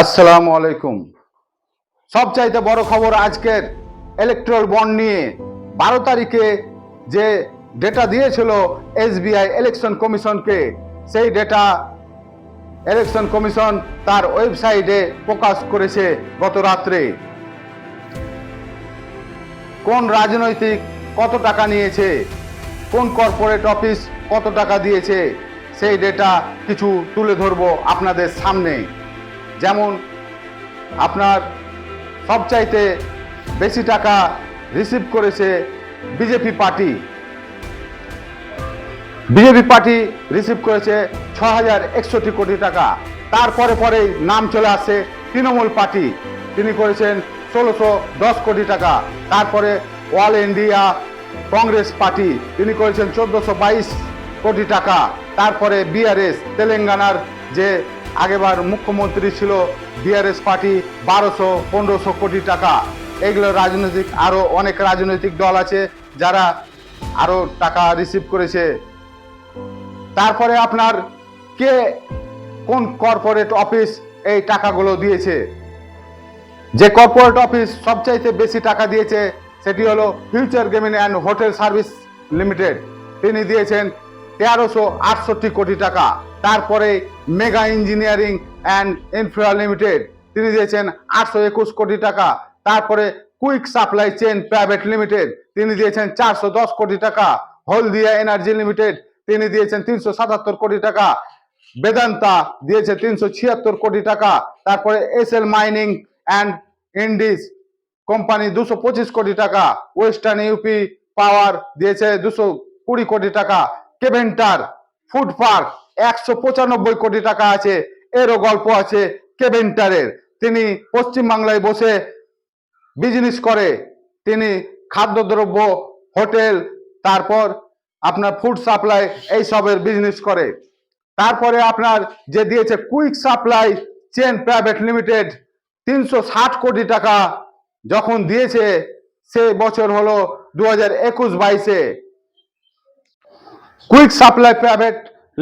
আসসালামু আলাইকুম। সবচাইতে বড় খবর আজকের ইলেকট্রাল বন্ড নিয়ে। বারো তারিখে যে ডেটা দিয়েছিল এসবিআই ইলেকশন কমিশনকে সেই ডেটা ইলেকশন কমিশন তার ওয়েবসাইটে প্রকাশ করেছে গত রাত্রে। কোন রাজনৈতিক কত টাকা নিয়েছে? কোন কর্পোরেট অফিস কত টাকা দিয়েছে? সেই ডেটা কিছু তুলে ধরবো আপনাদের সামনে। যেমন আপনার সবচাইতে বেশি টাকা রিসিভ করেছে BJP party. BJP party receive করেছে ছ হাজার একষট্টি কোটি টাকা। তারপরে পরে নাম চলে আসে তৃণমূল পার্টি। তিনি করেছেন ষোলোশো দশ কোটি টাকা। তারপরে অল ইন্ডিয়া কংগ্রেস পার্টি। তিনি করেছেন চোদ্দোশো বাইশ কোটি টাকা। তারপরে বিআরএস তেলেঙ্গানার যে আগেবার মুখ্যমন্ত্রী ছিল বিআরএস পার্টি বারোশো, পনেরোশো কোটি টাকা। এগুলো রাজনৈতিক আরও অনেক রাজনৈতিক দল আছে যারা আরও টাকা রিসিভ করেছে। তারপরে আপনার কে কোন কর্পোরেট অফিস এই টাকাগুলো দিয়েছে? যে কর্পোরেট অফিস সবচাইতে বেশি টাকা দিয়েছে, সেটি হলো future gaming and hotel service limited তিনি দিয়েছেন তেরোশো আটষট্টি কোটি টাকা। তারপরে mega engineering and infra limited তিনি দিয়েছেন আটশো একুশ কোটি টাকা। তারপরে quick supply chain private limited তিনি দিয়েছেন চারশো দশ কোটি টাকা। হলদিয়া এনার্জি লিমিটেড তিনি দিয়েছেন তিনশো সাতাত্তর কোটি টাকা। বেদান্তা দিয়েছে তিনশো ছিয়াত্তর কোটি টাকা। তারপরে S L mining and industries company দুশো পঁচিশ কোটি টাকা। ওয়েস্টার্ন ইউপি পাওয়ার দিয়েছে দুশো কুড়ি কোটি টাকা। কেভেন্টার ফুড পার্ক, একশো পঁচানব্বই কোটি টাকা আছে। এরও গল্প আছে কেভেন্টারের তিনি পশ্চিমবাংলায় বসে বিজনেস করে। তিনি খাদ্যদ্রব্য, হোটেল, তারপর আপনার ফুড সাপ্লাই এই সবের বিজনেস করে। তারপরে আপনার যে দিয়েছে quick supply chain private limited তিনশো ষাট কোটি টাকা যখন দিয়েছে, সে বছর হলো দু হাজার একুশ বাইশে। কুইক সাপ্লাই প্রাইভেট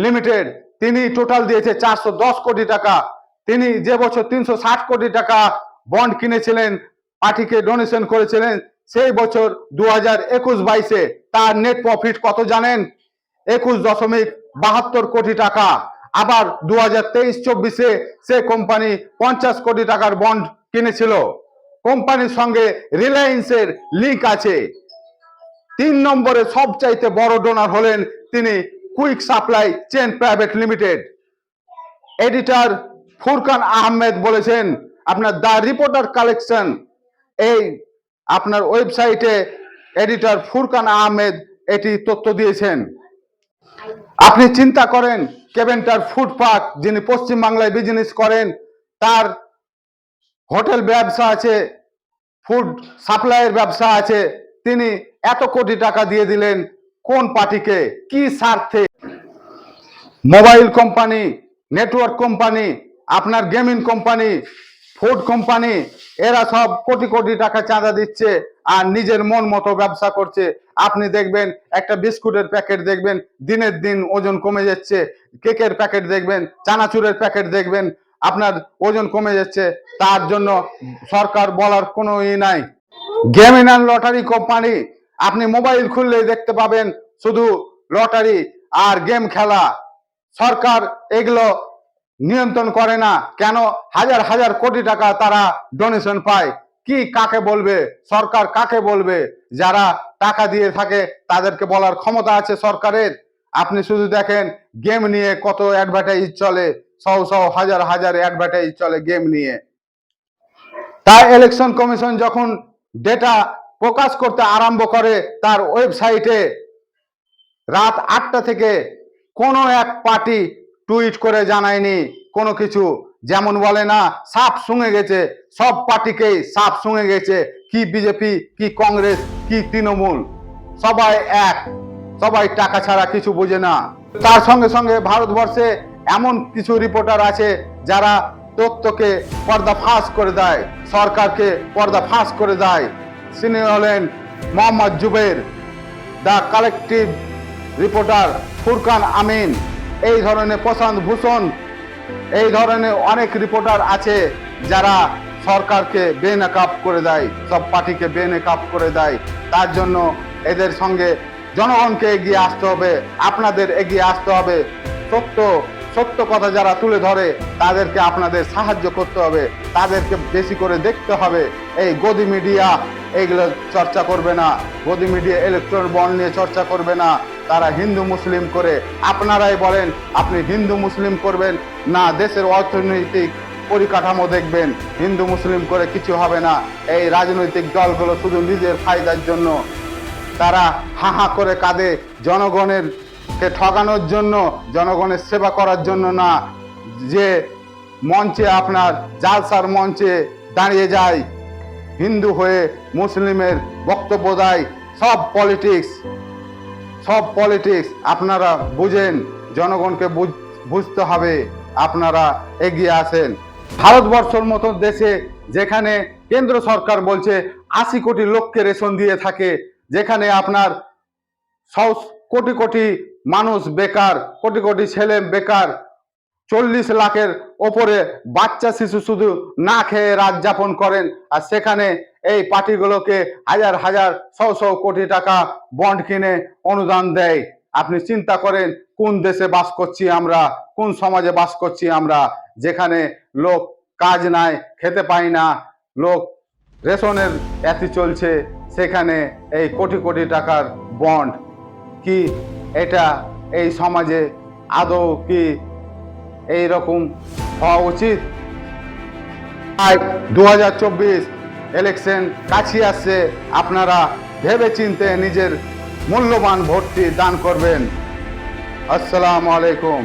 লিমিটেড, তিনি টোটাল দিয়েছে চারশো দশ কোটি টাকা। তিনি যে বছর তিনশো ষাট কোটি টাকা বন্ড কিনেছিলেন, পার্টিকে ডোনেশন করেছিলেন, সেই বছর দু হাজার একুশ বাইশে তার নেট প্রফিট কত জানেন? একুশ দশমিক বাহাত্তর কোটি টাকা। আবার দু হাজার তেইশ চব্বিশে সে কোম্পানি পঞ্চাশ কোটি টাকার বন্ড কিনেছিল। কোম্পানির সঙ্গে রিলায়েন্সের লিঙ্ক আছে। তিন নম্বরে সবচাইতে বড় ডোনার হলেন তিনি quick supply chain private limited. Editor Furqan Ahmed বলেছেন, আপনার দ্য রিপোর্টার কালেকশন, এই আপনার ওয়েবসাইটে এডিটর ফুরকান আহমেদ এটি তথ্য দিয়েছেন। আপনি চিন্তা করেন, কেভেন্টার ফুড পার্ক যিনি পশ্চিমবাংলায় বিজনেস করেন, তার হোটেল ব্যবসা আছে, ফুড সাপ্লাইয়ের ব্যবসা আছে, তিনি এত কোটি টাকা দিয়ে দিলেন কোন পার্টিকে কি স্বার্থে? মোবাইল কোম্পানি, নেটওয়ার্ক কোম্পানি, আপনার গেমিং কোম্পানি, ফুড কোম্পানি, এরা সব কোটি কোটি টাকা চাঁদা দিচ্ছে আর নিজের মন মতো ব্যবসা করছে। আপনি দেখবেন একটা বিস্কুটের প্যাকেট দেখবেন, দিনের দিন ওজন কমে যাচ্ছে, কেকের প্যাকেট দেখবেন, চানাচুরের প্যাকেট দেখবেন, আপনার ওজন কমে যাচ্ছে, তার জন্য সরকার বলার কোনো ই নাই। গেমিং অ্যান্ড লটারি কোম্পানি আপনি মোবাইল খুললেই দেখতে পাবেন শুধু লটারি আর গেম খেলা। সরকার এগুলো নিয়ন্ত্রণ করে না। কেন? হাজার হাজার কোটি টাকা তারা ডোনেশন পায়। কি কাকে বলবে? সরকার কাকে বলবে? যারা টাকা দিয়ে থাকে তাদেরকে বলার ক্ষমতা আছে সরকারের। আপনি শুধু দেখেন গেম নিয়ে কত অ্যাডভার্টাইজ চলে। শও শও হাজার হাজার অ্যাডভার্টাইজ চলে গেম নিয়ে। তাই ইলেকশন কমিশন যখন ডেটা প্রকাশ করতে আরম্ভ করে তার ওয়েবসাইটে। রাত আটটা থেকে কোনো এক পার্টি টুইট করে জানায়নি, কোনো কিছু। যেমন বলে না, সাপ শুঙে গেছে, সব পার্টিকেই সাপ শুঙে গেছে, কি বিজেপি, কি কংগ্রেস, কি তৃণমূল। সবাই এক, সবাই টাকা ছাড়া কিছু বোঝে না। তার সঙ্গে সঙ্গে ভারতবর্ষে এমন কিছু রিপোর্টার আছে যারা তথ্যকে পর্দা ফাঁস করে দেয়, সরকারকে পর্দা ফাঁস করে দেয়। তিনি হলেন Mohammed Zubair, the collective reporter Furqan Amin. এই ধরনের প্রশান্ত ভূষণ, এই ধরনের অনেক রিপোর্টার আছে যারা সরকারকে বেনকাপ করে দেয়, সব পার্টিকে বেনকাপ করে দেয়। তার জন্য এদের সঙ্গে জনগণকে এগিয়ে আসতে হবে, আপনাদের এগিয়ে আসতে হবে। সত্য সত্য কথা যারা তুলে ধরে, তাদেরকে আপনাদের সাহায্য করতে হবে। তাদেরকে বেশি করে দেখতে হবে। এই গদি মিডিয়া এইগুলো চর্চা করবে না। গদি মিডিয়া ইলেকট্রন বন্ড নিয়ে চর্চা করবে না। তারা হিন্দু, মুসলিম করে। আপনারাই বলেন, আপনি হিন্দু, মুসলিম করবেন না, দেশের অর্থনৈতিক পরিকাঠামো দেখবেন। হিন্দু, মুসলিম করে কিছু হবে না। এই রাজনৈতিক দলগুলো শুধু নিজের ফায়দার জন্য। তারা হা হা করে কাঁদে জনগণের কে ঠকানোর জন্য, জনগণের সেবা করার জন্য না। যে মঞ্চে আপনার জালসার মঞ্চে দাঁড়িয়ে যায় হিন্দু হয়ে মুসলিমের বক্তব্য দেয়, সব পলিটিক্স সব পলিটিক্স আপনারা বুঝেন, জনগণকে বুঝ- বুঝতে হবে, আপনারা এগিয়ে আসেন। ভারতবর্ষের মতো দেশে যেখানে কেন্দ্র সরকার বলছে আশি কোটি লোককে রেশন দিয়ে থাকে, যেখানে আপনার কোটি কোটি মানুষ বেকার, কোটি কোটি ছেলে বেকার চল্লিশ লাখের ওপরে বাচ্চা শিশু শুধু না খেয়ে রাত যাপন করেন। আর সেখানে এই পার্টিগুলোকে হাজার হাজার, শো শো কোটি টাকা বন্ড কিনে অনুদান দেয়। আপনি চিন্তা করেন, কোন দেশে বাস করছি আমরা, কোন সমাজে বাস করছি আমরা, যেখানে লোক কাজ নাই, খেতে পায় না, লোক রেশনের এতি চলছে, সেখানে এই কোটি কোটি টাকার বন্ড কি এটা এই সমাজে আদৌ কি এই রকম হওয়া উচিত। আর দু হাজার চব্বিশ ইলেকশন কাছে আসছে, আপনারা ভেবে চিনতে নিজের মূল্যবান ভোটটি দান করবেন। আসসালামু আলাইকুম।